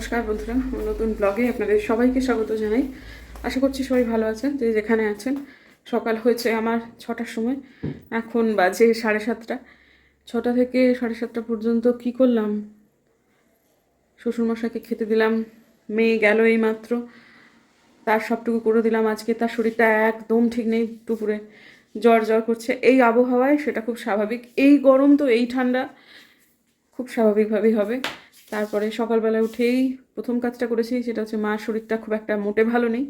নমস্কার বন্ধুরা নতুন ব্লগে আপনাদের সবাইকে স্বাগত জানাই। আশা করছি সবাই ভালো আছেন, যে যেখানে আছেন। সকাল হয়েছে আমার ছটার সময়, এখন বাজে সাড়ে সাতটা। ছটা থেকে সাড়ে সাতটা পর্যন্ত কি করলাম? শ্বশুরমশাইকে খেতে দিলাম, মেয়ে গেল এই মাত্র তার সবটুকু করে দিলাম আজকে, তার শরীরটা একদম ঠিক নেই দুপুরে। জ্বর জ্বর করছে, এই আবহাওয়ায় সেটা খুব স্বাভাবিক। এই গরম তো এই ঠান্ডা, খুব স্বাভাবিকভাবেই হবে। তারপরে সকালবেলা উঠেই প্রথম কাজটা করেছি, সেটা হচ্ছে মার শরীরটা খুব একটা মোটে ভালো নেই।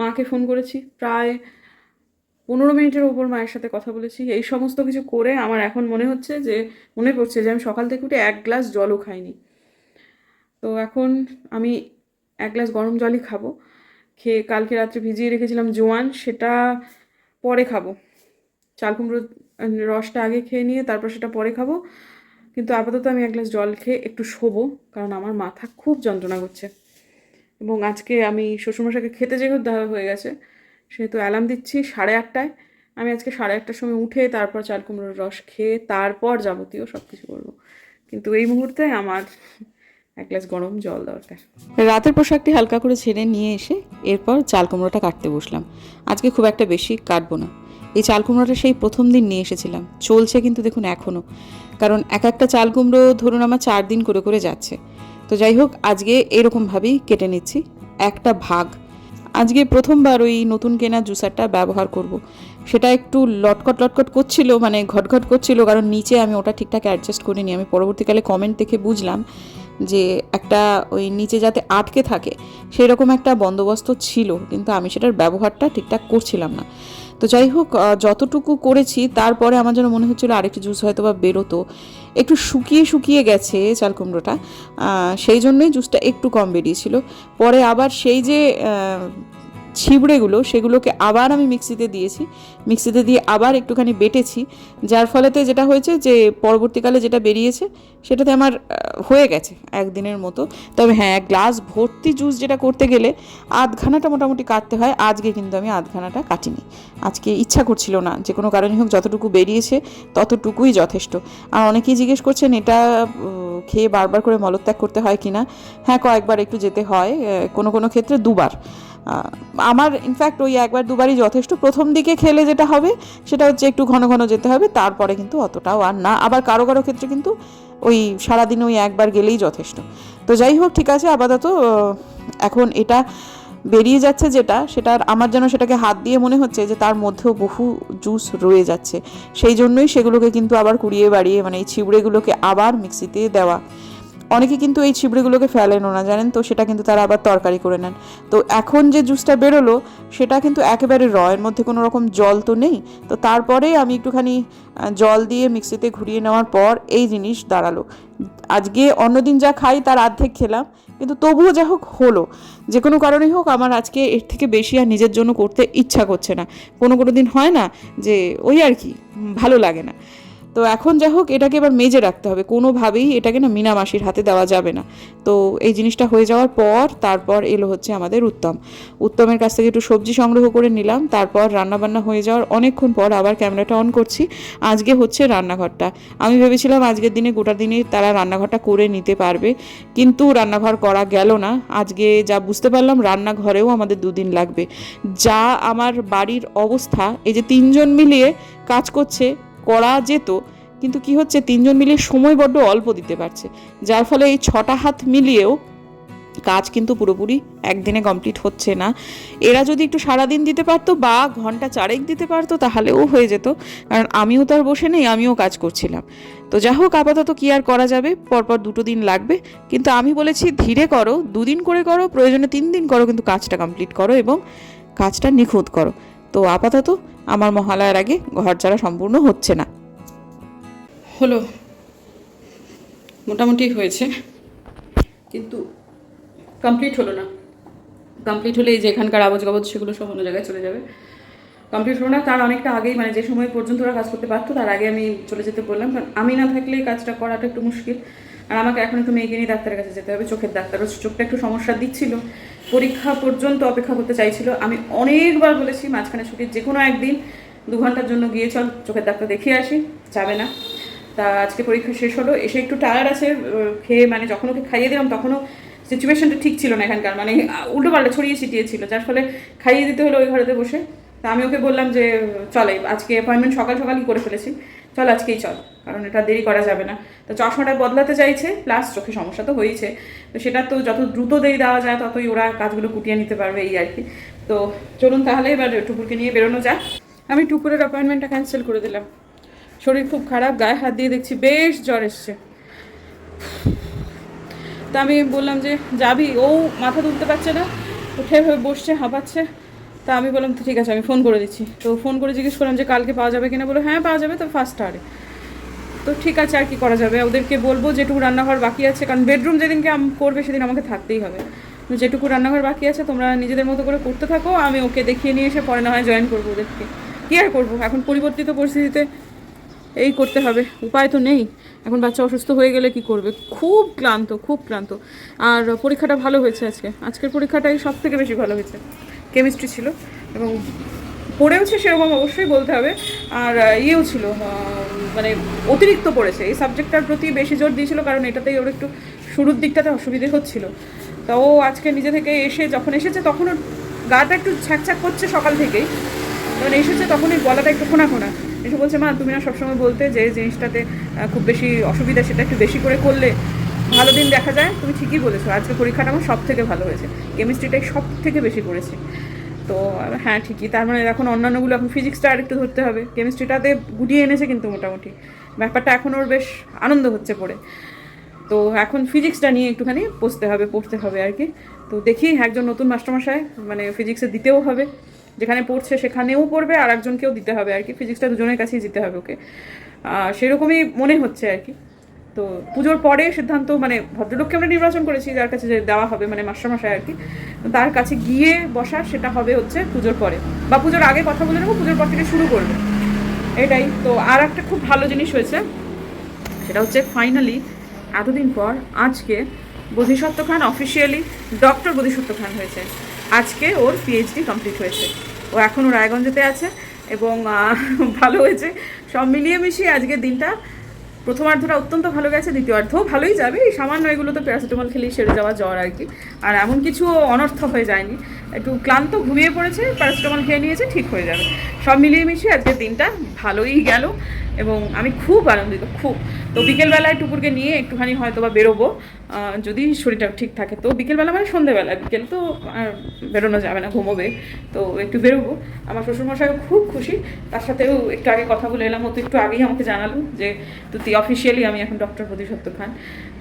মাকে ফোন করেছি, প্রায় পনেরো মিনিটের ওপর মায়ের সাথে কথা বলেছি। এই সমস্ত কিছু করে আমার এখন মনে হচ্ছে যে, মনে পড়ছে যে আমি সকাল থেকে উঠে এক গ্লাস জলও খাইনি। তো এখন আমি এক গ্লাস গরম জলই খাব। খেয়ে কালকে রাত্রে ভিজিয়ে রেখেছিলাম জোয়ান, সেটা পরে খাব। চাল কুমড়োর রসটা আগে খেয়ে নিয়ে তারপর সেটা পরে খাব। কিন্তু আপাতত আমি এক গ্লাস জল খেয়ে একটু শোবো, কারণ আমার মাথা খুব যন্ত্রণা করছে। এবং আজকে আমি শ্বশুরমশাইকে খেতে যেহেতু দেওয়া হয়ে গেছে, সেহেতু অ্যালার্ম দিচ্ছি সাড়ে আটটায়। আমি আজকে সাড়ে আটটার সময় উঠে তারপর চাল কুমড়োর রস খেয়ে তারপর যাবতীয় সব কিছু করব। কিন্তু এই মুহূর্তে আমার এক গ্লাস গরম জল দরকার। রাতের পোশাকটি হালকা করে ছেড়ে নিয়ে এসে এরপর চাল কুমড়োটা কাটতে বসলাম। আজকে খুব একটা বেশি কাটবো না। এই চাল কুমড়োটা সেই প্রথম দিন নিয়ে এসেছিলাম। চলছে কিন্তু দেখুন এখনও কারণ এক একটা চাল কুমড়ো ধরুন আমার চার দিন করে করে যাচ্ছে। তো যাই হোক, আজকে এরকমভাবেই কেটে নিচ্ছি। একটা ভাগ। আজকে প্রথমবার ওই নতুন কেনা জুসারটা ব্যবহার করব। সেটা একটু লটকট লটকট করছিল মানে ঘটঘট করছিল, কারণ নিচে আমি ওটা ঠিকঠাক অ্যাডজাস্ট করিনি। আমি পরবর্তীকালে কমেন্ট দেখে বুঝলাম যে একটা ওই নিচে যাতে আটকে থাকে সেই রকম একটা বন্দোবস্ত ছিল, কিন্তু আমি সেটার ব্যবহারটা ঠিকঠাক করছিলাম না। তো যাই হোক যতটুকু করেছি, তারপরে আমার যেন মনে হচ্ছিল আরেকটি জুস হয়তো বা বেরোতো। একটু শুকিয়ে শুকিয়ে গেছে চাল কুমড়োটা সেই জন্যই জুসটা একটু কম বেরিয়েছিল। পরে আবার সেই যে ছিবড়েগুলো সেগুলোকে আবার আমি মিক্সিতে দিয়েছি। মিক্সিতে দিয়ে আবার একটুখানি বেটেছি। যার ফলেতে যেটা হয়েছে যে, পরবর্তীকালে যেটা বেরিয়েছে সেটাতে আমার হয়ে গেছে একদিনের মতো। তবে হ্যাঁ এক গ্লাস ভর্তি জুস যেটা করতে গেলে আধখানাটা মোটামুটি কাটতে হয়। আজকে কিন্তু আমি আধখানাটা কাটিনি। আজকে ইচ্ছা করছিল না। যে কোনো কারণে হোক, যতটুকু বেরিয়েছে ততটুকুই যথেষ্ট। আর অনেকেই জিজ্ঞেস করছেন, এটা খেয়ে বারবার করে মলত্যাগ করতে হয় কি না হ্যাঁ কয়েকবার একটু যেতে হয় কোনো কোনো ক্ষেত্রে দুবার। আমার ইনফ্যাক্ট ওই একবার দুবারই যথেষ্ট। প্রথম দিকে খেলে যেটা হবে, সেটা হচ্ছে একটু ঘন ঘন যেতে হবে, তারপরে কিন্তু অতটাও আর না। আবার কারও কারও ক্ষেত্রে কিন্তু ওই সারাদিন ওই একবার গেলেই যথেষ্ট। তো যাই হোক, ঠিক আছে, আপাতত এখন এটা বেরিয়ে যাচ্ছে যেটা সেটার আমার যেন সেটাকে হাত দিয়ে মনে হচ্ছে যে তার মধ্যেও বহু জুস রয়ে যাচ্ছে। সেই জন্যই সেগুলোকে কিন্তু আবার কুড়িয়ে বাড়িয়ে মানে এই ছিবড়েগুলোকে আবার মিক্সিতে দেওয়া। অনেকে কিন্তু এই ছিবড়িগুলোকে ফেলেনও না, জানেন তো? সেটা কিন্তু তারা আবার তরকারি করে নেন। তো এখন যে জুসটা বেরোলো, সেটা কিন্তু একেবারে র, এর মধ্যে কোনো রকম জল তো নেই। তো তারপরে আমি একটুখানি জল দিয়ে মিক্সিতে ঘুরিয়ে নেওয়ার পর এই জিনিস দাঁড়াল। আজকে অন্যদিন যা খাই তার অর্ধেক খেলাম, কিন্তু তবুও যা হোক হলো। যে কোনো কারণেই হোক আমার আজকে এর থেকে বেশি আর নিজের জন্য করতে ইচ্ছা করছে না। কোনো কোনো দিন হয় না যে ওই আর কি ভালো লাগে না। তো এখন যা হোক, এটাকে এবার মেজে রাখতে হবে। কোনোভাবেই এটাকে না মিনা মাসির হাতে দেওয়া যাবে না। তো এই জিনিসটা হয়ে যাওয়ার পর তারপর এলো হচ্ছে আমাদের উত্তম। উত্তমের কাছ থেকে একটু সবজি সংগ্রহ করে নিলাম। তারপর রান্নাবান্না হয়ে যাওয়ার অনেকক্ষণ পর আবার ক্যামেরাটা অন করছি। আজকে হচ্ছে রান্নাঘরটা। আমি ভেবেছিলাম আজকের দিনে গোটা দিনে তারা রান্নাঘরটা করে নিতে পারবে। কিন্তু রান্নাঘর করা গেল না। আজকে যা বুঝতে পারলাম, রান্নাঘরেও আমাদের দুদিন লাগবে। যা আমার বাড়ির অবস্থা, এই যে তিনজন মিলিয়ে কাজ করছে করা যেত, কিন্তু কি হচ্ছে, তিনজন মিলিয়ে সময় বড্ড অল্প দিতে পারছে। যার ফলে এই ছটা হাত মিলিয়েও কাজ কিন্তু পুরোপুরি একদিনে কমপ্লিট হচ্ছে না। এরা যদি একটু সারাদিন দিতে পারতো বা ঘণ্টা চারেক দিতে পারতো, তাহলেও হয়ে যেত। কারণ আমিও তো আর বসে নেই, আমিও কাজ করছিলাম। তো যা হোক, আপাতত কি আর করা যাবে? পরপর দুটো দিন লাগবে। কিন্তু আমি বলেছি, ধীরে করো, দুদিন করে করো, প্রয়োজনে তিন দিন করো, কিন্তু কাজটা কমপ্লিট করো এবং কাজটা নিখুঁত করো। তো আপাতত আমার মহালয়ার আগে ঘর ছাড়া সম্পূর্ণ হচ্ছে না। হলো। মোটামুটি হয়েছে। কিন্তু কমপ্লিট হলো না। কমপ্লিট হলে এই যে এখানকার আবজ গাবজ সেগুলো সব অন্য জায়গায় চলে যাবে। কমপ্লিট হলো না, তার অনেকটা আগেই মানে যে সময় পর্যন্ত ওরা কাজ করতে পারতো, তার আগে আমি চলে যেতে বললাম। কারণ আমি না থাকলে কাজটা করাটা একটু মুশকিল। আর আমাকে এখন একটু মেয়েকে নিয়ে ডাক্তারের কাছে যেতে হবে, চোখের ডাক্তার। চোখটা একটু সমস্যা দিচ্ছিল। পরীক্ষা পর্যন্ত অপেক্ষা করতে চাইছিল। আমি অনেকবার বলেছি, মাঝখানে ছুটির যে কোনো একদিন, দু ঘণ্টার জন্য গিয়ে চল, চোখের ডাক্তার দেখিয়ে আসি। যাবে না। তা আজকে পরীক্ষা শেষ হলো। এসে একটু টায়ার্ড আছে খেয়ে মানে যখন ওকে খাইয়ে দিলাম, তখনও সিচুয়েশনটা ঠিক ছিল না এখানকার। মানে উল্টো পাল্টা ছড়িয়ে ছিটিয়ে ছিল। যার ফলে খাইয়ে দিতে হলো ওই ঘরেতে বসে। তা আমি ওকে বললাম যে, চলে আজকে অ্যাপয়েন্টমেন্ট সকাল সকালই করে ফেলেছি। চল, আজকেই চল, কারণ এটা দেরি করা যাবে না। তো চশমাটা বদলাতে চাইছে প্লাস চোখে সমস্যা তো হয়েছে। তো সেটা তো যত দ্রুত দেরি দেওয়া যায়, ততই ওরা কাজগুলো কুটিয়ে নিতে পারবে, এই আর কি। তো চলুন তাহলে এবার টুকুরকে নিয়ে বেরোনো যাক। আমি টুকুরের অ্যাপয়েন্টমেন্টটা ক্যান্সেল করে দিলাম। শরীর খুব খারাপ, গায়ে হাত দিয়ে দেখছি বেশ জ্বর এসছে। তা আমি বললাম যে, যাবি? ও মাথা তুলতে পারছে না, উঠে হয়ে বসছে, হাঁপাচ্ছে। তা আমি বললাম, তো ঠিক আছে, আমি ফোন করে দিচ্ছি। তো ফোন করে জিজ্ঞেস করলাম যে, কালকে পাওয়া যাবে কিনা? বলো হ্যাঁ পাওয়া যাবে তো ফার্স্ট আরে তো ঠিক আছে, আর কি করা যাবে? ওদেরকে বলব যেটুকু রান্নাঘর বাকি আছে, কারণ বেডরুম যেদিনকে করবে সেদিন আমাকে থাকতেই হবে। যেটুকু রান্নাঘর বাকি আছে, তোমরা নিজেদের মতো করে করতে থাকো, আমি ওকে দেখিয়ে নিয়ে এসে পরে না হয় জয়েন করব ওদেরকে। কী আর করব? এখন পরিবর্তিত পরিস্থিতিতে এই করতে হবে, উপায় তো নেই। এখন বাচ্চা অসুস্থ হয়ে গেলে কি করবে? খুব ক্লান্ত খুব ক্লান্ত। আর পরীক্ষাটা ভালো হয়েছে আজকে। আজকের পরীক্ষাটাই সব থেকে বেশি ভালো হয়েছে। কেমিস্ট্রি ছিল এবং পড়েওছে সেরকম অবশ্যই বলতে হবে। আর ইয়েও ছিল মানে অতিরিক্ত পড়েছে। এই সাবজেক্টটার প্রতি বেশি জোর দিয়েছিল কারণ এটাতেই ওর একটু শুরুর দিকটাতে অসুবিধে হচ্ছিল। তা ও আজকে নিজে থেকে এসে যখন এসেছে তখন ওর গাটা একটু ছ্যাঁকছ্যাক করছে সকাল থেকেই। যখন এসেছে তখনই গলাটা একটু খোনা খোনা এসে বলছে, মা, তুমি না সবসময় বলতে যে জিনিসটাতে খুব বেশি অসুবিধা, সেটা একটু বেশি করে করলে ভালো দিন দেখা যায়, তুমি ঠিকই বলেছ। আজকে পরীক্ষাটা আমার সব থেকে ভালো হয়েছে। কেমিস্ট্রিটাই সব থেকে বেশি করেছি। তো হ্যাঁ ঠিকই। তার মানে এখন অন্যান্যগুলো, এখন ফিজিক্সটা আর একটু ধরতে হবে। কেমিস্ট্রিটাতে গুটিয়ে এনেছে কিন্তু মোটামুটি। ব্যাপারটা এখন ওর বেশ আনন্দ হচ্ছে পড়ে। তো এখন ফিজিক্সটা নিয়ে একটুখানি পড়তে হবে পড়তে হবে আর কি। তো দেখি একজন নতুন মাস্টারমশাই মানে ফিজিক্সে দিতেও হবে। যেখানে পড়ছে সেখানেও পড়বে, আর একজনকেও দিতে হবে আর কি। ফিজিক্সটা দুজনের কাছেই দিতে হবে ওকে। সেরকমই মনে হচ্ছে আর কি। তো পুজোর পরে সিদ্ধান্ত মানে ভদ্রলোককে আমরা নির্বাচন করেছি, যার কাছে দেওয়া হবে মানে মাস্টারমশাই আর কি, তার কাছে গিয়ে বসা, সেটা হবে হচ্ছে পুজোর পরে। বা পুজোর আগে কথা বলে নেব, পুজোর পর থেকে শুরু করবে। এটাই। তো আর একটা খুব ভালো জিনিস হয়েছে, সেটা হচ্ছে ফাইনালি এতদিন পর আজকে বোধিসত্ত্ব খান অফিসিয়ালি ডক্টর বোধিসত্ত্ব খান হয়েছে। আজকে ওর পিএইচডি কমপ্লিট হয়েছে। ও এখনও রায়গঞ্জেতে আছে এবং ভালো হয়েছে। সব মিলিয়ে মিশিয়ে আজকের দিনটা প্রথমার্ধটা অত্যন্ত ভালো গেছে দ্বিতীয়ার্ধও ভালোই যাবে। এই সামান্য এগুলো তো প্যারাসিটামল খেলেই সেরে যাওয়া জ্বর আর কি। আর এমন কিছু অনর্থ হয়ে যায়নি। একটু ক্লান্ত ঘুমিয়ে পড়েছে, প্যারাসিটামল খেয়ে নিয়েছে, ঠিক হয়ে যাবে। সব মিলিয়ে মিশিয়ে আজকের দিনটা ভালোই গেল এবং আমি খুব আনন্দিত, খুব। তো বিকেলবেলায় টুকুরকে নিয়ে একটুখানি হয়তো বা বেরোবো যদি শরীরটা ঠিক থাকে। তো বিকেলবেলা মানে সন্ধেবেলা। বিকেল তো আর বেরোনো যাবে না, ঘুমোবে। তো একটু বেরোবো। আমার শ্বশুরমশাইও খুব খুশি। তার সাথেও একটু আগে কথা বলে এলাম। ও তো একটু আগেই আমাকে জানালো যে তুই অফিসিয়ালি আমি এখন ডক্টর প্রতিসত্য খান।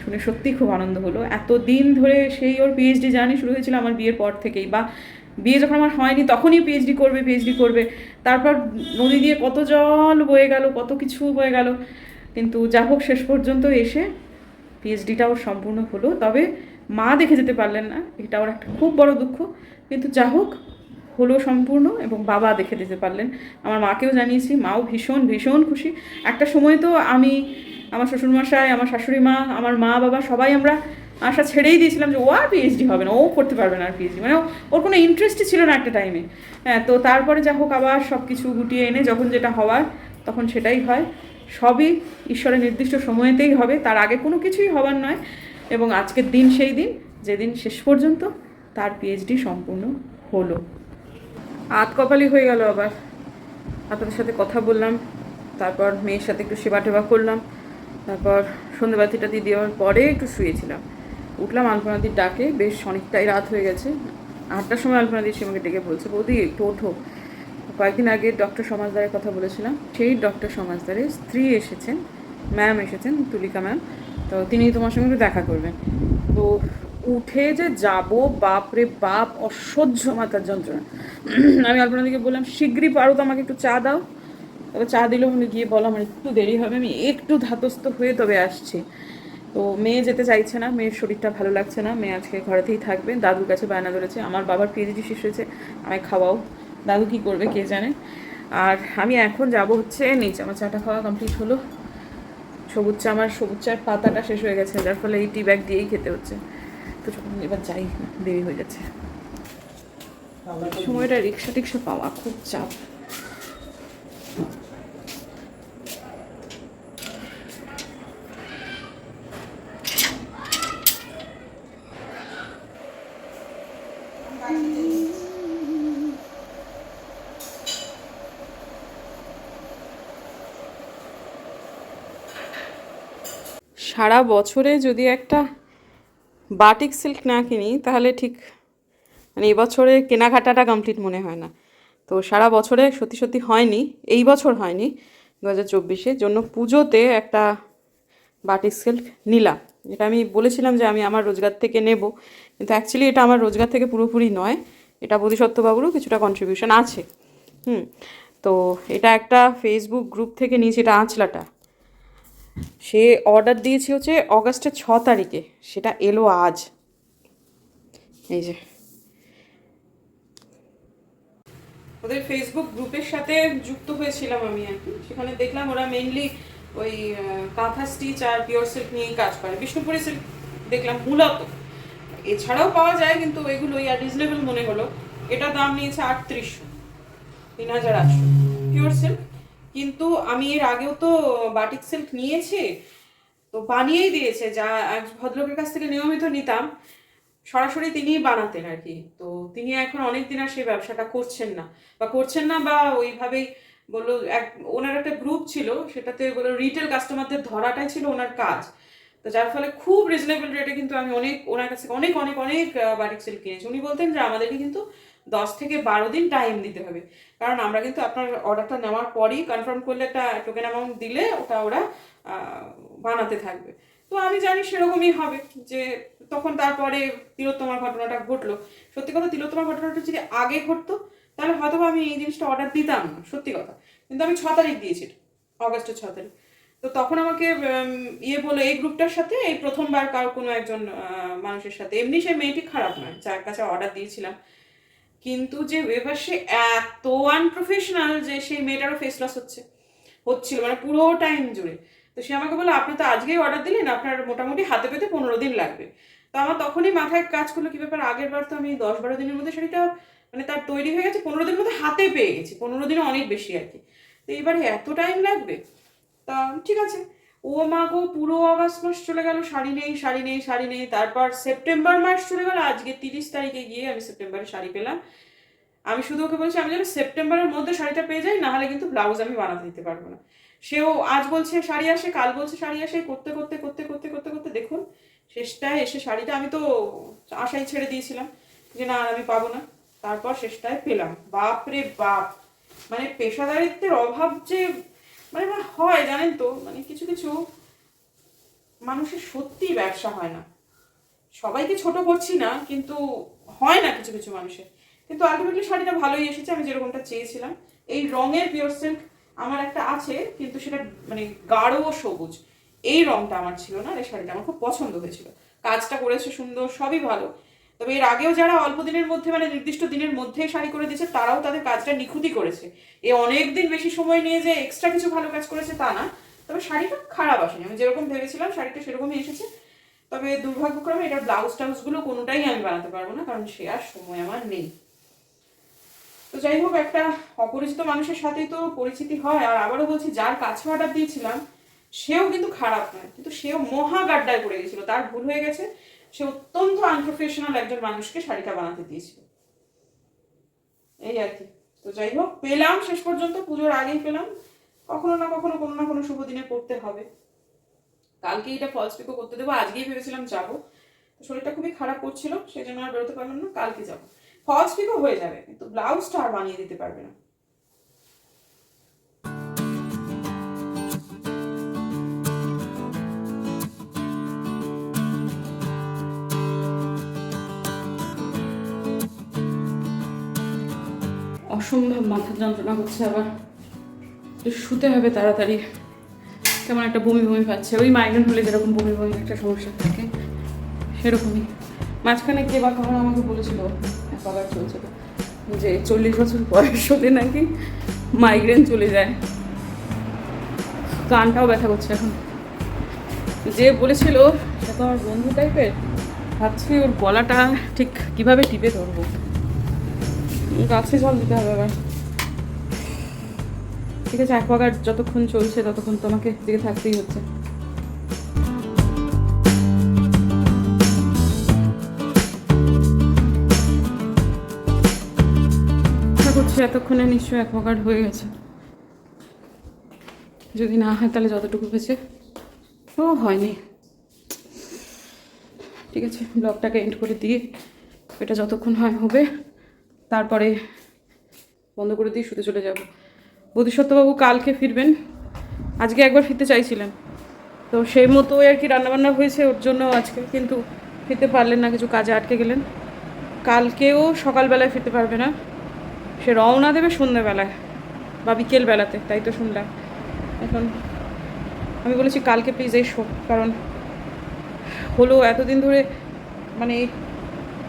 শুনে সত্যিই খুব আনন্দ হলো। এত দিন ধরে সেই ওর পিএইচডি জার্নি শুরু হয়েছিল আমার বিয়ের পর থেকেই বা বিয়ে যখন আমার হয়নি তখনই পিএইচডি করবে পিএইচডি করবে। তারপর নদী দিয়ে কত জল বয়ে গেল, কত কিছু বয়ে গেল। কিন্তু যা হোক শেষ পর্যন্ত এসে পিএইচডিটা ওর সম্পূর্ণ হলো। তবে মা দেখে যেতে পারলেন না, এটা ওর একটা খুব বড় দুঃখ। কিন্তু যা হোক, হলো সম্পূর্ণ এবং বাবা দেখে দিতে পারলেন। আমার মাকেও জানিয়েছি, মাও ভীষণ ভীষণ খুশি। একটা সময় তো আমি, আমার শ্বশুরমশাই, আমার শাশুড়ি মা, আমার মা, বাবা সবাই আমরা আশা ছেড়েই দিয়েছিলাম যে ও আর পিএইচডি হবে না, ও করতে পারবে না আর পিএইচডি মানে ওর কোনো ইন্টারেস্টই ছিল না একটা টাইমে হ্যাঁ তো তারপরে যা হোক আবার সব কিছু গুটিয়ে এনে যখন যেটা হওয়ার, তখন সেটাই হয়। সবই ঈশ্বরের নির্দিষ্ট সময়েতেই হবে, তার আগে কোনো কিছুই হবার নয়। এবং আজকের দিন সেই দিন, যেদিন শেষ পর্যন্ত তার পিএইচডি সম্পূর্ণ হলো। আত কপালি হয়ে গেল আবার। আপনাদের সাথে কথা বললাম, তারপর মেয়ের সাথে একটু সেবা টেবা করলাম, তারপর সন্ধ্যেবাতিটা দিয়ে দেওয়ার পরে একটু শুয়েছিলাম। উঠলাম আলপনাদির ডাকে, বেশ অনেকটাই রাত হয়ে গেছে। আটটার সময় আলপনাদির সে আমাকে ডেকে বলছে, বৌদি, একটু ওঠো। কয়েকদিন আগে ডক্টর সমাজদারের কথা বলেছিলাম, সেই ডক্টর সমাজদারের স্ত্রী এসেছেন, ম্যাম এসেছেন, তুলিকা ম্যাম। তো তিনি তোমার সঙ্গে দেখা করবেন। তো উঠে যে যাব বাপরে বাপ, অসহ্য মাথার যন্ত্রণা। আমি আলপনাদিকে বললাম, শিগগিরই পারো তো আমাকে একটু চা দাও। তবে চা দিলেও আমি গিয়ে বলো আমার একটু দেরি হবে, আমি একটু ধাতস্থ হয়ে তবে আসছি। তো মেয়ে যেতে চাইছে না, মেয়ের শরীরটা ভালো লাগছে না, মেয়ে আজকে ঘরেতেই থাকবে, দাদুর কাছে বায়না ধরেছে, আমার বাবার পিএইচডি শেষ হয়েছে, আমায় খাওয়াও। দাদু কী করবে কে জানে? আর আমি এখন যাব হচ্ছে নিচে আমার চাটা খাওয়া কমপ্লিট হলো। সবুজ চা আমার সবুজ চার পাতাটা শেষ হয়ে গেছে যার ফলে এই টি ব্যাগ দিয়েই খেতে হচ্ছে। তো যখন এবার যাই দেরি হয়ে গেছে। সময়টা রিক্সা টিক্সা পাওয়া খুব চাপ। সারা বছরে যদি একটা বাটিক সিল্ক না কিনি, তাহলে ঠিক মানে এবছরে কেনাকাটাটা কমপ্লিট মনে হয় না। তো সারা বছরে সত্যি সত্যি হয়নি, এই বছর হয়নি দু হাজার চব্বিশে জন্য পুজোতে একটা বাটিক সিল্ক নিলাম। এটা আমি বলেছিলাম যে আমি আমার রোজগার থেকে নেব, কিন্তু অ্যাকচুয়ালি এটা আমার রোজগার থেকে পুরোপুরি নয়। এটা বোধিসত্ত্ববাবুরও কিছুটা কন্ট্রিবিউশন আছে। হুম, তো এটা একটা ফেসবুক গ্রুপ থেকে নিয়েছি, এটা আঁচলাটা। সে অর্ডার দিয়েছি হচ্ছে অগাস্টের ছ তারিখে। সেটা এলো আজ। এই যে। ওদের ফেসবুক গ্রুপের সাথে যুক্ত হয়েছিলাম আমি আর কি। সেখানে দেখলাম ওরা মেনলি ওই কাঁথা স্টিচ আর পিওর সিল্ক নিয়েই কাজ করে। বিষ্ণুপুরি সিল্ক দেখলাম মূলত। এছাড়াও পাওয়া যায় কিন্তু এগুলো আর রিজনেবল মনে হলো। এটা দাম নিয়েছে আটত্রিশশো, তিন হাজার আটশো। পিওর সিল্ক কিন্তু আমি এর আগেও তো বাটিক সিল্ক নিয়েছি, তো বানিয়েই দিয়েছে, যা এক ভদ্রলোকের কাছ থেকে নিয়মিত নিতাম। সরাসরি তিনিই বানাতেন আর কি, তো তিনি এখন অনেক দিন আর সেই ব্যবসাটা করছেন না। বা করছেন না বা ওইভাবেই বলল, এক, ওনার একটা গ্রুপ ছিল, সেটাতে বলল রিটেল কাস্টমারদের ধরাটাই ছিল ওনার কাজ। তো যার ফলে খুব রিজনেবল রেটে কিন্তু আমি অনেক, ওনার কাছ থেকে অনেক অনেক অনেক বাটিক সিল্ক কিনেছি। উনি বলতেন যে আমাদেরকে কিন্তু দশ থেকে বারো দিন টাইম দিতে হবে। কারণ আমরা কিন্তু আপনার অর্ডারটা নেওয়ার পরই কনফার্ম করলে একটা টোকেন অ্যামাউন্ট দিলে ওটা ওরা বানাতে থাকবে। তো আমি জানি সেরকমই হবে যে তখন তারপরে তিলোত্তমার ঘটনাটা ঘটলো। সত্যি কথা তিলোত্তমার ঘটনাটা যদি আগে ঘটতো, তাহলে হয়তো আমি এই জিনিসটা অর্ডার দিতাম না, সত্যি কথা। কিন্তু আমি ছ তারিখ দিয়েছি অগস্টের ছ তারিখ। তো তখন আমাকে ইয়ে বলে এই গ্রুপটার সাথে, এই প্রথমবার কারও কোনো একজন মানুষের সাথে। এমনি সেই মেয়েটি খারাপ নয়, যার কাছে অর্ডার দিয়েছিলাম। কিন্তু যে ওয়েভার সে এত আনপ্রফেশনাল যে সেই মেয়েটারও ফেস লস হচ্ছে। হচ্ছিল মানে পুরো টাইম জুড়ে। তো সে আমাকে বলল, আপনি তো আজকেই অর্ডার দিলেন, আপনার মোটামুটি হাতে পেতে পনেরো দিন লাগবে। তো আমার তখনই মাথায় কাজ করল কি ব্যাপার, আগের বার তো আমি দশ বারো দিনের মধ্যে শাড়িটা মানে তার তৈরি হয়ে গেছে, পনেরো দিনের মধ্যে হাতে পেয়ে গেছি, পনেরো দিনে অনেক বেশি আর কি। তো এবারে এত টাইম লাগবে? তা ঠিক আছে। ও মা গো, পুরো আগস্ট মাস চলে গেল, শাড়ি নেই শাড়ি নেই শাড়ি নেই। তারপর সেপ্টেম্বর মাস চলে গেল, আজকে তিরিশ তারিখে গিয়ে আমি সেপ্টেম্বরে শাড়ি পেলাম। আমি শুধু ওকে বলছি, আমি যেন সেপ্টেম্বরের মধ্যে শাড়িটা পেয়ে যাই, নাহলে কিন্তু ব্লাউজ আমি বানাতে দিতে পারব না। সেও আজ বলছে, শাড়ি আসে, কাল বলছে শাড়ি আসে। করতে করতে করতে করতে করতে করতে দেখুন, শেষটায় এসে শাড়িটা আমি তো আশাই ছেড়ে দিয়েছিলাম যে, না আমি পাবো না। তারপর শেষটায় পেলাম। বাপ রে বাপ! মানে পেশাদারিত্বের অভাব যে মানে আমার হয়, জানেন তো? মানে কিছু কিছু মানুষের সত্যি ব্যবসা হয় না। সবাইকে ছোট করছি না, কিন্তু হয় না কিছু কিছু মানুষের। কিন্তু আলটিমেটলি শাড়িটা ভালোই এসেছে, আমি যেরকমটা চেয়েছিলাম। এই রঙের পিওর সিল্ক আমার একটা আছে, কিন্তু সেটা মানে গাঢ় সবুজ। এই রংটা আমার ছিল না এই শাড়িটা আমার খুব পছন্দ হয়েছিল। কাজটা করেছে সুন্দর, সবই ভালো। তবে এর আগেও যারা অল্প দিনের মধ্যে মানে নির্দিষ্ট দিনের মধ্যে শাড়ি করে দিয়েছে, তারাও তাদের কাজটা নিখুঁতি করেছে। এ অনেক দিন বেশি সময় নিয়ে যে এক্সট্রা কিছু ভালো কাজ করেছে তা না, তবে শাড়িটা খারাপ আসেনি। আমি যেরকম ভেবেছিলাম শাড়িটা সেরকমই এসেছে। তবে দুর্ভাগ্যক্রমে এটার ব্লাউজ টাউজগুলো কোনোটাই আমি বানাতে পারব না, কারণ সে আর সময় আমার নেই। তো যাই হোক, একটা অপরিচিত মানুষের সাথেই তো পরিচিতি হয়, আর আবারও বলছি, যার কাছে অর্ডার দিয়েছিলাম, সেও কিন্তু খারাপ নয়। কিন্তু সেও মহা গাড্ডায় পড়ে গেছিল। তার ভুল হয়ে গেছে। সে অত্যন্ত আনপ্রফেশনাল একজন মানুষকে শাড়িটা বানাতে দিয়েছিল। এই আর কি। তো যাই হোক, পেলাম, শেষ পর্যন্ত পুজোর আগেই পেলাম। কখনো না কখনো, কোনো না কোনো শুভ দিনে করতে হবে। কালকে এটা ফলস পিকো করতে দেবো। আজকেই ভেবেছিলাম যাব। তো শরীরটা খুবই খারাপ করছিল, সেই জন্য আর বেরোতে পারলাম না, কালকে যাব। ফলস পিকও হয়ে যাবে, কিন্তু ব্লাউজটা আর বানিয়ে দিতে পারবে না। অসম্ভব মাথা যন্ত্রণা করছে আবার। শুতে হবে তাড়াতাড়ি। কেমন একটা বমি বমি পাচ্ছে। ওই মাইগ্রেন হলে যেরকম বমি বমি একটা সমস্যা থাকে, সেরকমই। মাঝখানে কে বা কখন আমাকে বলেছিল, একবার চলছিল, যে চল্লিশ বছর বয়স হলে নাকি মাইগ্রেন চলে যায়। কানটাও ব্যথা করছে এখন। যে বলেছিল, সে তো আমার বন্ধু টাইপের ভাবছি ওর গলাটা ঠিক কীভাবে টিপে ধরবো। গাছে জল দিতে হবে আবার। ঠিক আছে অ্যাকোয়াগার্ড যতক্ষণ চলছে ততক্ষণ তোমাকে দিকে থাকতেই হচ্ছে। করছি এতক্ষণে নিশ্চয়ই অ্যাকোয়াগার্ড হয়ে গেছে। যদি না হয় তাহলে যতটুকু হয়েছে, ও হয়নি। ঠিক আছে, ব্লগটাকে এন্ড করে দিয়ে এটা যতক্ষণ হয় হবে তারপরে বন্ধ করে দিয়ে শুতে চলে যাব। বোধিসত্ত্ববাবু কালকে ফিরবেন। আজকে একবার ফিরতে চাইছিলেন। তো সেই মতোই আর কি রান্নাবান্না হয়েছে ওর জন্য আজকে। কিন্তু ফিরতে পারলেন না, কিছু কাজে আটকে গেলেন। কালকেও সকালবেলায় ফিরতে পারবে না। সে রওনা দেবে সন্ধ্যেবেলায় বা বিকেল বেলাতে তাই তো শুনলাম। এখন আমি বলেছি কালকে প্লিজ এসো কারণ হলো এতদিন ধরে মানে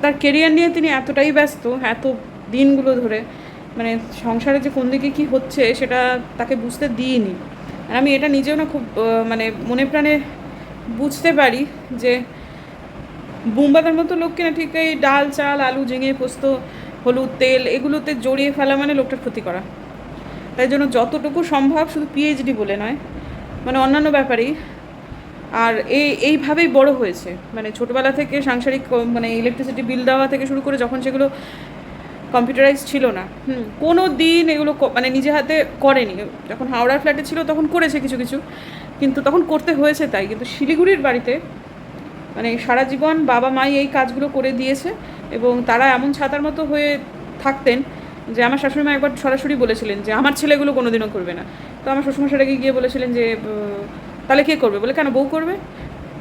তার কেরিয়ার নিয়ে তিনি এতটাই ব্যস্ত, এত দিনগুলো ধরে মানে সংসারে যে কোন দিকে কী হচ্ছে সেটা তাকে বুঝতে দিইনি। আর আমি এটা নিজেও না খুব মানে মনে প্রাণে বুঝতে পারি যে বুম্বাদের মতো লোককে না ঠিক এই ডাল, চাল, আলু, ঝিঙে, পোস্ত, হলুদ, তেল এগুলোতে জড়িয়ে ফেলা মানে লোকটার ক্ষতি করা। তাই জন্য যতটুকু সম্ভব শুধু পিএইচডি বলে নয় মানে অন্যান্য ব্যাপারেই। আর এই, এইভাবেই বড় হয়েছে। মানে ছোটবেলা থেকে সাংসারিক মানে ইলেকট্রিসিটি বিল দেওয়া থেকে শুরু করে যখন সেগুলো কম্পিউটারাইজ ছিল না। হুম। কোনো দিন এগুলো মানে নিজে হাতে করেনি। যখন হাওড়ার ফ্ল্যাটে ছিল তখন করেছে কিছু কিছু। কিন্তু তখন করতে হয়েছে তাই। কিন্তু শিলিগুড়ির বাড়িতে মানে সারা জীবন বাবা মাই এই কাজগুলো করে দিয়েছে এবং তারা এমন ছাতার মতো হয়ে থাকতেন যে আমার শাশুড়ি মা একবার সরাসরি বলেছিলেন যে আমার ছেলেগুলো কোনোদিনও করবে না। তো আমার শ্বশুরমশাইটাকে গিয়ে বলেছিলেন যে তাহলে কে করবে? বলে কেন বউ করবে?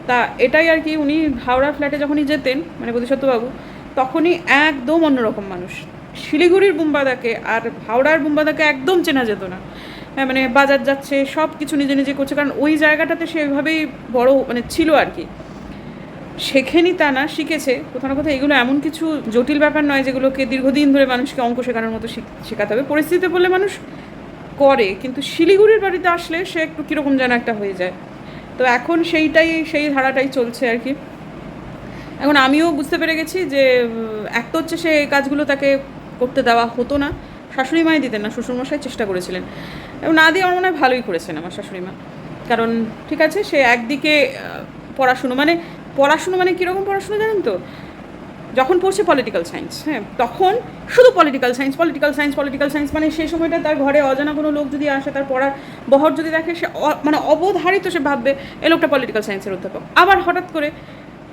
তা এটাই আর কি উনি হাওড়া ফ্ল্যাটে যখনই যেতেন মানে বোধিসত্ত্ববাবু তখনই একদম অন্যরকম মানুষ। শিলিগুড়ির বুম্বাদাকে আর হাওড়ার বুম্বাদাকে একদম চেনা যেত না। হ্যাঁ মানে বাজার যাচ্ছে সব কিছু নিজে নিজে করছে, কারণ ওই জায়গাটাতে সে ওইভাবেই বড় মানে ছিল আর কি। শেখেনি তা না, শিখেছে, কোথাও না কোথাও এগুলো এমন কিছু জটিল ব্যাপার নয় যেগুলোকে দীর্ঘদিন ধরে মানুষকে অঙ্ক শেখানোর মতো শিখ- শেখাতে হবে। পরিস্থিতিতে বললে মানুষ করে, কিন্তু শিলিগুড়ির বাড়িতে আসলে সে একটু কীরকম যেন একটা হয়ে যায়। তো এখন সেইটাই, সেই ধারাটাই চলছে আর কি। এখন আমিও বুঝতে পেরে গেছি যে এক তো হচ্ছে সে কাজগুলো তাকে করতে দেওয়া হতো না। শাশুড়ি মাই দিতেন না, শ্বশুরমশাই চেষ্টা করেছিলেন। এবং না দিয়ে আমার মনে হয় ভালোই করেছেন আমার শাশুড়ি মা। কারণ ঠিক আছে, সে একদিকে পড়াশুনো মানে পড়াশুনো মানে কীরকম পড়াশুনো জানেন তো? যখন পড়ছে পলিটিক্যাল সায়েন্স হ্যাঁ তখন শুধু political science political science political science মানে সেই সময়টা তার ঘরে অজানা কোনো লোক যদি আসে, তার পড়ার বহর যদি দেখে, সে মানে অবধারিত সে ভাববে, এ লোকটা পলিটিক্যাল সায়েন্সের অধ্যাপক। আবার হঠাৎ করে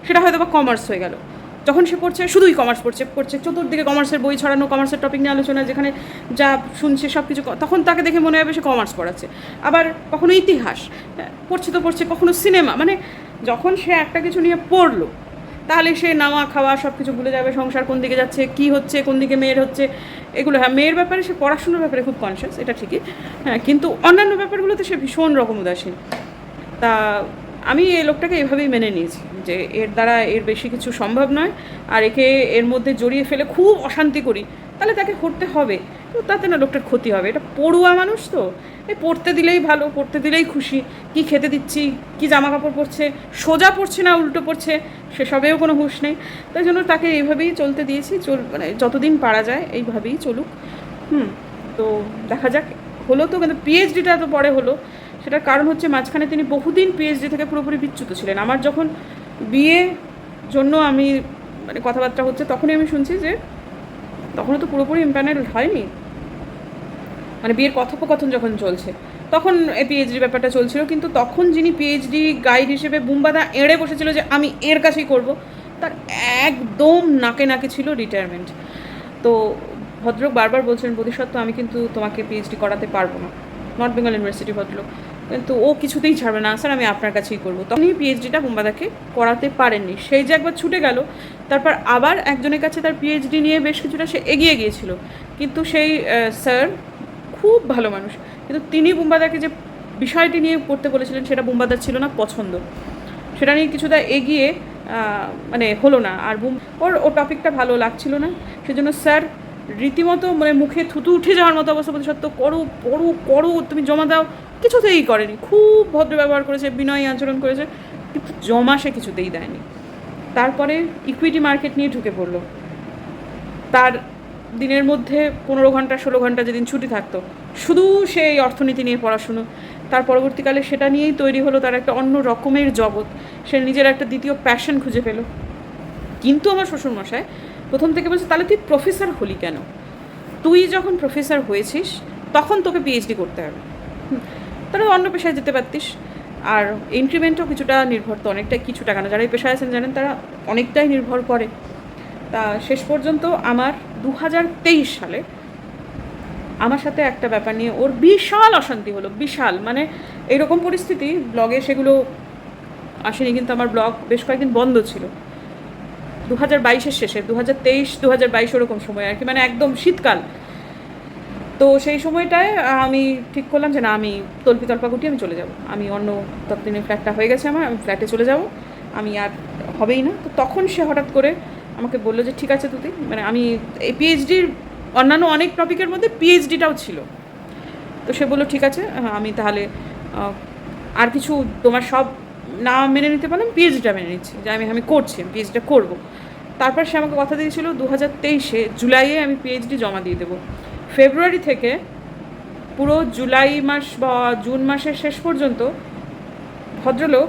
সেটা হয়তো বা কমার্স হয়ে গেল। যখন সে পড়ছে শুধুই কমার্স পড়ছে পড়ছে চতুর্দিকে কমার্সের বই ছড়ানো কমার্সের টপিক নিয়ে আলোচনা যেখানে যা শুনছে সব কিছু তখন তাকে দেখে মনে হবে সে কমার্স পড়াচ্ছে। আবার কখনো ইতিহাস হ্যাঁ, পড়ছে তো পড়ছে কখনো সিনেমা মানে যখন সে একটা কিছু নিয়ে পড়ল তাহলে সে নাওয়া খাওয়া সব কিছু ভুলে যাবে সংসার কোন দিকে যাচ্ছে কি হচ্ছে কোন দিকে মেয়ের হচ্ছে এগুলো হ্যাঁ মেয়ের ব্যাপারে সে পড়াশোনার ব্যাপারে খুব কনসিয়াস এটা ঠিকই হ্যাঁ কিন্তু অন্যান্য ব্যাপারগুলোতে সে ভীষণ রকম উদাসীন। তা আমি এই লোকটাকে এভাবেই মেনে নিয়েছি যে এর দ্বারা এর বেশি কিছু সম্ভব নয়, আর একে এর মধ্যে জড়িয়ে ফেলে খুব অশান্তি করি, তাহলে তাকে করতে হবে। তো তাতে না লোকটার ক্ষতি হবে। এটা পড়ুয়া মানুষ তো। এই পড়তে দিলেই ভালো, পড়তে দিলেই খুশি। কি খেতে দিচ্ছি, কি জামা কাপড় পরছে, সোজা পড়ছে না, উল্টো পড়ছে, সেসবেও কোনো হুঁশ নেই। তাই জন্য তাকে এইভাবেই চলতে দিয়েছি। চল মানে যতদিন পারা যায়, এইভাবেই চলুক। হুম, তো দেখা যাক। হলো তো, কিন্তু পিএইচডিটা তো পরে হলো। সেটার কারণ হচ্ছে মাঝখানে তিনি বহুদিন পিএইচডি থেকে পুরোপুরি বিচ্যুত ছিলেন। আমার যখন বিয়ে জন্য আমি মানে কথাবার্তা হচ্ছে তখনই আমি শুনছি যে তখনও তো পুরোপুরি ইম্প্যানেল হয়নি। মানে বিয়ের কথোপকথন যখন চলছে, তখন এই পিএইচডি ব্যাপারটা চলছিল। কিন্তু তখন যিনি পিএইচডি গাইড হিসেবে বুম্বাদা এড়ে বসেছিল যে আমি এর কাছেই করব, তার একদম নাকে নাকে ছিল রিটায়ারমেন্ট তো ভদ্রক বারবার বলছেন বোধিসত্ত্ব, আমি কিন্তু তোমাকে পিএইচডি করাতে পারব না। নর্থ বেঙ্গল ইউনিভার্সিটি ভদ্রলোক। কিন্তু ও কিছুতেই ছাড়বে না। স্যার, আমি আপনার কাছেই করব। তখনই পিএইচডিটা বুম্বাদাকে করাতে পারেননি। সেই যে একবার ছুটে গেল, তারপর আবার একজনের কাছে তার পিএইচডি নিয়ে বেশ কিছুটা সে এগিয়ে গিয়েছিল। কিন্তু সেই স্যার খুব ভালো মানুষ। কিন্তু তিনি বুম্বাদাকে যে বিষয়টি নিয়ে পড়তে বলেছিলেন, সেটা বুম্বাদার ছিল না, পছন্দ। সেটা নিয়ে কিছুটা এগিয়ে মানে হলো না। আর বুম ওর ও টপিকটা ভালো লাগছিল না। সেজন্য স্যার রীতিমতো মানে মুখে থুতু উঠে যাওয়ার মতো অবস্থা বলতে সত্য করো, পড়ো, করো, তুমি জমা দাও, কিছুতেই করেনি। খুব ভদ্র ব্যবহার করেছে, বিনয় আচরণ করেছে, কিন্তু জমা সে কিছুতেই দেয়নি। তারপরে ইকুইটি মার্কেট নিয়ে ঢুকে পড়ল। তার দিনের মধ্যে পনেরো ঘণ্টা, ষোলো ঘণ্টা যেদিন ছুটি থাকতো, শুধু সেই অর্থনীতি নিয়ে পড়াশুনো। তার পরবর্তীকালে সেটা নিয়েই তৈরি হলো তার একটা অন্য রকমের জগৎ। সে নিজের একটা দ্বিতীয় প্যাশন খুঁজে পেল। কিন্তু আমার শ্বশুরমশাই প্রথম থেকে বলছে, তাহলে তুই প্রফেসর হলি কেন? তুই যখন প্রফেসর হয়েছিস, তখন তোকে পিএইচডি করতে হবে। তাহলে অন্য পেশায় যেতে পারতিস। আর ইনক্রিমেন্টও কিছুটা নির্ভর তো অনেকটাই কিছু টাকা না। যারা এই পেশায় আছেন জানেন, তারা অনেকটাই নির্ভর করে। তা শেষ পর্যন্ত আমার দু হাজার তেইশ সালে আমার সাথে একটা ব্যাপার নিয়ে ওর বিশাল অশান্তি হলো, বিশাল। মানে এইরকম পরিস্থিতি, ব্লগে সেগুলো আসেনি, কিন্তু আমার ব্লগ বেশ কয়েকদিন বন্ধ ছিল। দু হাজার বাইশের শেষে দু হাজার তেইশ দু হাজার বাইশ ওরকম সময় আর কি মানে একদম শীতকাল। তো সেই সময়টায় আমি ঠিক করলাম যে না, আমি তল্পি তল্পা গুটি আমি চলে যাব। আমি অন্য ততদিনে ফ্ল্যাটটা হয়ে গেছে আমার, আমি ফ্ল্যাটে চলে যাব। আমি আর হবেই না। তো তখন সে হঠাৎ করে আমাকে বলল যে, ঠিক আছে তুই মানে আমি এই পিএইচডির অন্যান্য অনেক টপিকের মধ্যে পিএইচডিটাও ছিল। তো সে বলল, ঠিক আছে, আমি তাহলে আর কিছু তোমার সব না মেনে নিতে পারলাম পিএইচডিটা মেনে নিচ্ছি। যে আমি আমি করছি, আমি পিএইচডিটা করব। তারপর সে আমাকে কথা দিয়েছিল দু হাজার তেইশে, জুলাইয়ে আমি পিএইচডি জমা দিয়ে দেবো। ফেব্রুয়ারি থেকে পুরো জুলাই মাস বা জুন মাসের শেষ পর্যন্ত ভদ্রলোক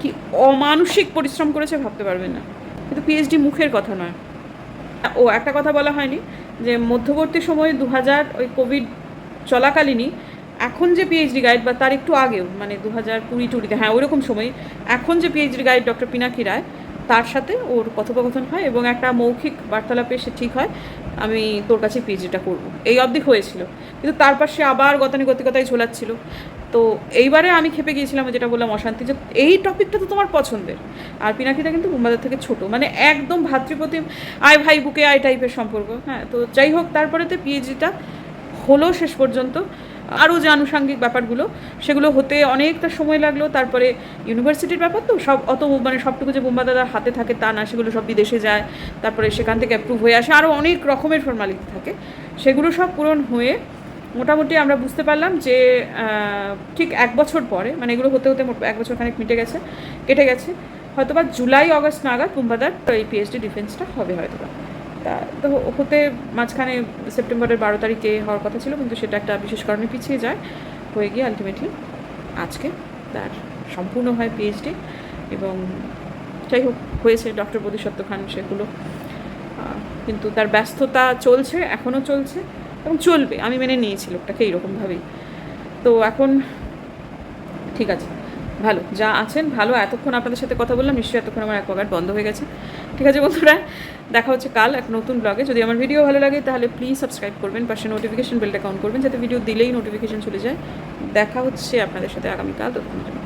কি অমানসিক পরিশ্রম করেছে ভাবতে পারবেন না। কিন্তু পিএইচডি মুখের কথা নয়। ও, একটা কথা বলা হয়নি যে মধ্যবর্তী সময়ে দু হাজার ওই কোভিড চলাকালীনই এখন যে পিএইচডি গাইড বা তার একটু আগেও মানে দু হাজার কুড়ি টুড়িতে হ্যাঁ ওইরকম সময়, এখন যে PhD guide doctor Pinaki Roy তার সাথে ওর কথোপকথন হয় এবং একটা মৌখিক বার্তালাপে সে ঠিক হয়, আমি তোর কাছে পিএইচডিটা করব। এই অবধি হয়েছিল। কিন্তু তার পাশে আবার গতানুগতিকতায় ঝোলাচ্ছিল। তো এইবারে আমি খেপে গিয়েছিলাম যেটা বললাম, অশান্তি, যে এই টপিকটা তো তোমার পছন্দের। আর পিনাকিটা কিন্তু বোম্বাদের থেকে ছোট মানে একদম ভাতৃপ্রতিম আয় ভাই বুকে আয় টাইপের সম্পর্ক হ্যাঁ তো যাই হোক তারপরে তো পিএইচডিটা হলো শেষ পর্যন্ত। আরও যে আনুষাঙ্গিক ব্যাপারগুলো, সেগুলো হতে অনেকটা সময় লাগল। তারপরে ইউনিভার্সিটির ব্যাপার তো, সব অত মানে সবটুকু যে বোম্বা দাদার হাতে থাকে তা না, সেগুলো সব বিদেশে যায়। তারপরে সেখান থেকে অ্যাপ্রুভ হয়ে আসে। আরও অনেক রকমের ফর্মালিটি থাকে। সেগুলো সব পূরণ হয়ে মোটামুটি আমরা বুঝতে পারলাম যে ঠিক এক বছর পরে মানে এগুলো হতে হতে এক বছর খানিক মিটে গেছে, কেটে গেছে। হয়তোবা জুলাই, অগস্ট নাগাদ বুম্বাদার এই পিএইচডি ডিফেন্সটা হবে হয়তোবা। তা তো হতে মাঝখানে সেপ্টেম্বরের বারো তারিখে হওয়ার কথা ছিল, কিন্তু সেটা একটা বিশেষ কারণে পিছিয়ে যায়, হয়ে গিয়ে আলটিমেটলি আজকে তার সম্পূর্ণ হয় পিএইচডি এবং যাই হোক, হয়েছে ডক্টর বোধিসত্ত্ব খান সেগুলো। কিন্তু তার ব্যস্ততা চলছে, এখনও চলছে এবং চলবে, আমি মেনে নিয়েছি লোকটাকে এইরকমভাবেই। তো এখন ঠিক আছে, ভালো, যা আছেন, ভালো, এতক্ষণ আপনাদের সাথে কথা বললাম, নিশ্চয়ই এতক্ষণ আমার অ্যাকোয়াগার্ড বন্ধ হয়ে গেছে। ঠিক আছে বন্ধুরা, দেখা হচ্ছে কাল এক নতুন ব্লগে যদি আমার ভিডিও ভালো লাগে, তাহলে প্লিজ সাবস্ক্রাইব করবেন, পাশে নোটিফিকেশন বেলটা অন করবেন, যাতে ভিডিও দিলেই নোটিফিকেশন চলে যায়। দেখা হচ্ছে আপনাদের সাথে আগামীকাল। ততক্ষণ